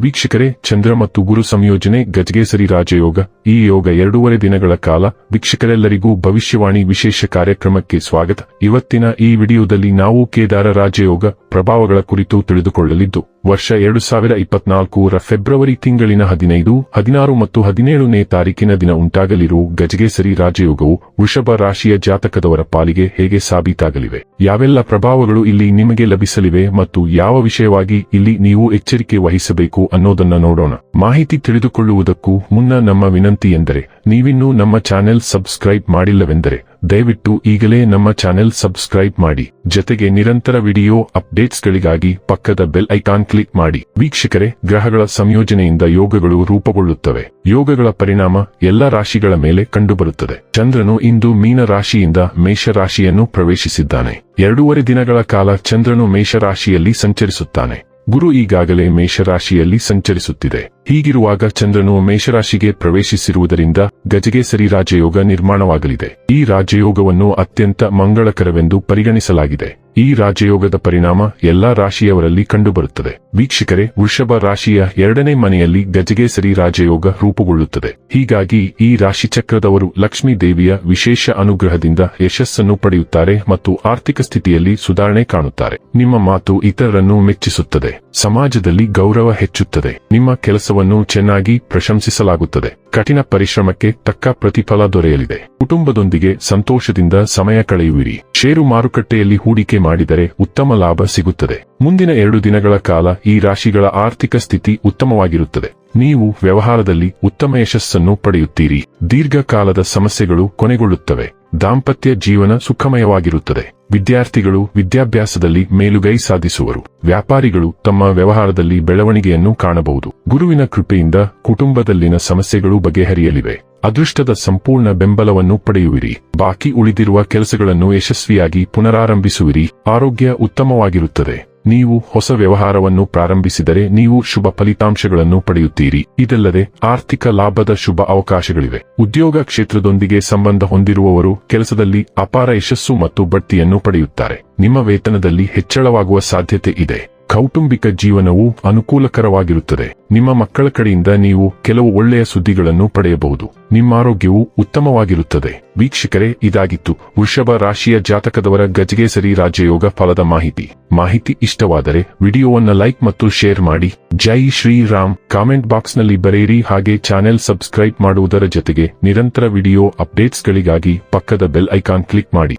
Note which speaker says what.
Speaker 1: ವೀಕ್ಷಕರೇ, ಚಂದ್ರ ಮತ್ತು ಗುರು ಸಂಯೋಜನೆ, ಗಜಗೇಸರಿ ರಾಜಯೋಗ. ಈ ಯೋಗ ಎರಡೂವರೆ ದಿನಗಳ ಕಾಲ ವೀಕ್ಷಕರೆಲ್ಲರಿಗೂ ಭವಿಷ್ಯವಾಣಿ ವಿಶೇಷ ಕಾರ್ಯಕ್ರಮಕ್ಕೆ ಸ್ವಾಗತ. ಇವತ್ತಿನ ಈ ವಿಡಿಯೋದಲ್ಲಿ ನಾವು ಕೇದಾರ ರಾಜಯೋಗ ಪ್ರಭಾವಗಳ ಕುರಿತು ತಿಳಿದುಕೊಳ್ಳಲಿದ್ದು ವರ್ಷ ಎರಡು ಸಾವಿರ ಇಪ್ಪತ್ನಾಲ್ಕರ ಫೆಬ್ರವರಿ ತಿಂಗಳಿನ ಹದಿನೈದು, ಹದಿನಾರು ಮತ್ತು ಹದಿನೇಳನೇ ತಾರೀಕಿನ ದಿನ ಉಂಟಾಗಲಿರುವ ಗಜಗೇಸರಿ ರಾಜಯೋಗವು ವೃಷಭ ರಾಶಿಯ ಜಾತಕದವರ ಪಾಲಿಗೆ ಹೇಗೆ ಸಾಬೀತಾಗಲಿವೆ? ಯಾವೆಲ್ಲ ಪ್ರಭಾವಗಳು ಇಲ್ಲಿ ನಿಮಗೆ ಲಭಿಸಲಿವೆ ಮತ್ತು ಯಾವ ವಿಷಯವಾಗಿ ಇಲ್ಲಿ ನೀವು ಎಚ್ಚರಿಕೆ ವಹಿಸಬೇಕು ಅನ್ನೋದನ್ನ ನೋಡೋಣ. ಮಾಹಿತಿ ತಿಳಿದುಕೊಳ್ಳುವುದಕ್ಕೂ ಮುನ್ನ ನಮ್ಮ ವಿನಂತಿ ಎಂದರೆ, ನೀವಿನ್ನೂ ನಮ್ಮ ಚಾನೆಲ್ ಸಬ್ಸ್ಕ್ರೈಬ್ ಮಾಡಿಲ್ಲವೆಂದರೆ ದಯವಿಟ್ಟು ಈಗಲೇ ನಮ್ಮ ಚಾನೆಲ್ ಸಬ್ಸ್ಕ್ರೈಬ್ ಮಾಡಿ, ಜತೆಗೆ ನಿರಂತರ ವಿಡಿಯೋ ಅಪ್ಡೇಟ್ಸ್ಗಳಿಗಾಗಿ ಪಕ್ಕದ ಬೆಲ್ ಐಕಾನ್ ಕ್ಲಿಕ್ ಮಾಡಿ. ವೀಕ್ಷಕರೇ, ಗ್ರಹಗಳ ಸಂಯೋಜನೆಯಿಂದ ಯೋಗಗಳು ರೂಪುಗೊಳ್ಳುತ್ತವೆ. ಯೋಗಗಳ ಪರಿಣಾಮ ಎಲ್ಲ ರಾಶಿಗಳ ಮೇಲೆ ಕಂಡುಬರುತ್ತದೆ. ಚಂದ್ರನು ಇಂದು ಮೀನ ರಾಶಿಯಿಂದ ಮೇಷರಾಶಿಯನ್ನು ಪ್ರವೇಶಿಸಿದ್ದಾನೆ. ಎರಡೂವರೆ ದಿನಗಳ ಕಾಲ ಚಂದ್ರನು ಮೇಷರಾಶಿಯಲ್ಲಿ ಸಂಚರಿಸುತ್ತಾನೆ. ಗುರು ಈಗಾಗಲೇ ಮೇಷರಾಶಿಯಲ್ಲಿ ಸಂಚರಿಸುತ್ತಿದೆ. ಹೀಗಿರುವಾಗ ಚಂದ್ರನು ಮೇಷರಾಶಿಗೆ ಪ್ರವೇಶಿಸಿರುವುದರಿಂದ ಗಜಗೇಸರಿ ರಾಜಯೋಗ ನಿರ್ಮಾಣವಾಗಲಿದೆ. ಈ ರಾಜಯೋಗವನ್ನು ಅತ್ಯಂತ ಮಂಗಳಕರವೆಂದು ಪರಿಗಣಿಸಲಾಗಿದೆ. ಈ ರಾಜಯೋಗದ ಪರಿಣಾಮ ಎಲ್ಲಾ ರಾಶಿಯವರಲ್ಲಿ ಕಂಡುಬರುತ್ತದೆ. ವೀಕ್ಷಕರೇ, ವೃಷಭ ರಾಶಿಯ ಎರಡನೇ ಮನೆಯಲ್ಲಿ ಗಜಗೇಸರಿ ರಾಜಯೋಗ ರೂಪುಗೊಳ್ಳುತ್ತದೆ. ಹೀಗಾಗಿ ಈ ರಾಶಿ ಚಕ್ರದವರು ಲಕ್ಷ್ಮೀ ದೇವಿಯ ವಿಶೇಷ ಅನುಗ್ರಹದಿಂದ ಯಶಸ್ಸನ್ನು ಪಡೆಯುತ್ತಾರೆ ಮತ್ತು ಆರ್ಥಿಕ ಸ್ಥಿತಿಯಲ್ಲಿ ಸುಧಾರಣೆ ಕಾಣುತ್ತಾರೆ. ನಿಮ್ಮ ಮಾತು ಇತರರನ್ನು ಮೆಚ್ಚಿಸುತ್ತದೆ. ಸಮಾಜದಲ್ಲಿ ಗೌರವ ಹೆಚ್ಚುತ್ತದೆ. ನಿಮ್ಮ ಕೆಲಸವನ್ನು ಚೆನ್ನಾಗಿ ಪ್ರಶಂಸಿಸಲಾಗುತ್ತದೆ. ಕಠಿಣ ಪರಿಶ್ರಮಕ್ಕೆ ತಕ್ಕ ಪ್ರತಿಫಲ ದೊರೆಯಲಿದೆ. ಕುಟುಂಬದೊಂದಿಗೆ ಸಂತೋಷದಿಂದ ಸಮಯ ಕಳೆಯುವಿರಿ. ಷೇರು ಮಾರುಕಟ್ಟೆಯಲ್ಲಿ ಹೂಡಿಕೆ ಮಾಡಿದರೆ ಉತ್ತಮ ಲಾಭ ಸಿಗುತ್ತದೆ. ಮುಂದಿನ ಎರಡು ದಿನಗಳ ಕಾಲ ಈ ರಾಶಿಗಳ ಆರ್ಥಿಕ ಸ್ಥಿತಿ ಉತ್ತಮವಾಗಿರುತ್ತದೆ. ನೀವು ವ್ಯವಹಾರದಲ್ಲಿ ಉತ್ತಮ ಯಶಸ್ಸನ್ನು ಪಡೆಯುತ್ತೀರಿ. ದೀರ್ಘಕಾಲದ ಸಮಸ್ಯೆಗಳು ಕೊನೆಗೊಳ್ಳುತ್ತವೆ. ದಾಂಪತ್ಯ ಜೀವನ ಸುಖಮಯವಾಗಿರುತ್ತದೆ. ವಿದ್ಯಾರ್ಥಿಗಳು ವಿದ್ಯಾಭ್ಯಾಸದಲ್ಲಿ ಮೇಲುಗೈ ಸಾಧಿಸುವರು. ವ್ಯಾಪಾರಿಗಳು ತಮ್ಮ ವ್ಯವಹಾರದಲ್ಲಿ ಬೆಳವಣಿಗೆಯನ್ನು ಕಾಣಬಹುದು. ಗುರುವಿನ ಕೃಪೆಯಿಂದ ಕುಟುಂಬದಲ್ಲಿನ ಸಮಸ್ಯೆಗಳು ಬಗೆಹರಿಯಲಿವೆ. ಅದೃಷ್ಟದ ಸಂಪೂರ್ಣ ಬೆಂಬಲವನ್ನು ಪಡೆಯುವಿರಿ. ಬಾಕಿ ಉಳಿದಿರುವ ಕೆಲಸಗಳನ್ನು ಯಶಸ್ವಿಯಾಗಿ ಪುನರಾರಂಭಿಸುವಿರಿ. ಆರೋಗ್ಯ ಉತ್ತಮವಾಗಿರುತ್ತದೆ. ನೀವು ಹೊಸ ವ್ಯವಹಾರವನ್ನು ಪ್ರಾರಂಭಿಸಿದರೆ ನೀವು ಶುಭ ಫಲಿತಾಂಶಗಳನ್ನು ಪಡೆಯುತ್ತೀರಿ. ಇದಲ್ಲದೆ, ಆರ್ಥಿಕ ಲಾಭದ ಶುಭ ಅವಕಾಶಗಳಿವೆ. ಉದ್ಯೋಗ ಕ್ಷೇತ್ರದೊಂದಿಗೆ ಸಂಬಂಧ ಹೊಂದಿರುವವರು ಕೆಲಸದಲ್ಲಿ ಅಪಾರ ಯಶಸ್ಸು ಮತ್ತು ಬಡ್ತಿಯನ್ನು ಪಡೆಯುತ್ತಾರೆ. ನಿಮ್ಮ ವೇತನದಲ್ಲಿ ಹೆಚ್ಚಳವಾಗುವ ಸಾಧ್ಯತೆ ಇದೆ. ಕೌಟುಂಬಿಕ ಜೀವನವು ಅನುಕೂಲಕರವಾಗಿರುತ್ತದೆ. ನಿಮ್ಮ ಮಕ್ಕಳ ಕಡೆಯಿಂದ ನೀವು ಕೆಲವು ಒಳ್ಳೆಯ ಸುದ್ದಿಗಳನ್ನು ಪಡೆಯಬಹುದು. ನಿಮ್ಮ ಆರೋಗ್ಯವು ಉತ್ತಮವಾಗಿರುತ್ತದೆ. ವೀಕ್ಷಕರೇ, ಇದಾಗಿತ್ತು ವೃಷಭ ರಾಶಿಯ ಜಾತಕದವರ ಗಜಗೇಸರಿ ರಾಜಯೋಗ ಫಲದ ಮಾಹಿತಿ. ಮಾಹಿತಿ ಇಷ್ಟವಾದರೆ ವಿಡಿಯೋವನ್ನ ಲೈಕ್ ಮತ್ತು ಶೇರ್ ಮಾಡಿ. ಜೈ ಶ್ರೀರಾಮ್. ಕಾಮೆಂಟ್ ಬಾಕ್ಸ್ನಲ್ಲಿ ಬರೆಯಿರಿ. ಹಾಗೆ ಚಾನೆಲ್ ಸಬ್ಸ್ಕ್ರೈಬ್ ಮಾಡುವುದರ ಜೊತೆಗೆ ನಿರಂತರ ವಿಡಿಯೋ ಅಪ್ಡೇಟ್ಸ್ಗಳಿಗಾಗಿ ಪಕ್ಕದ ಬೆಲ್ ಐಕಾನ್ ಕ್ಲಿಕ್ ಮಾಡಿ.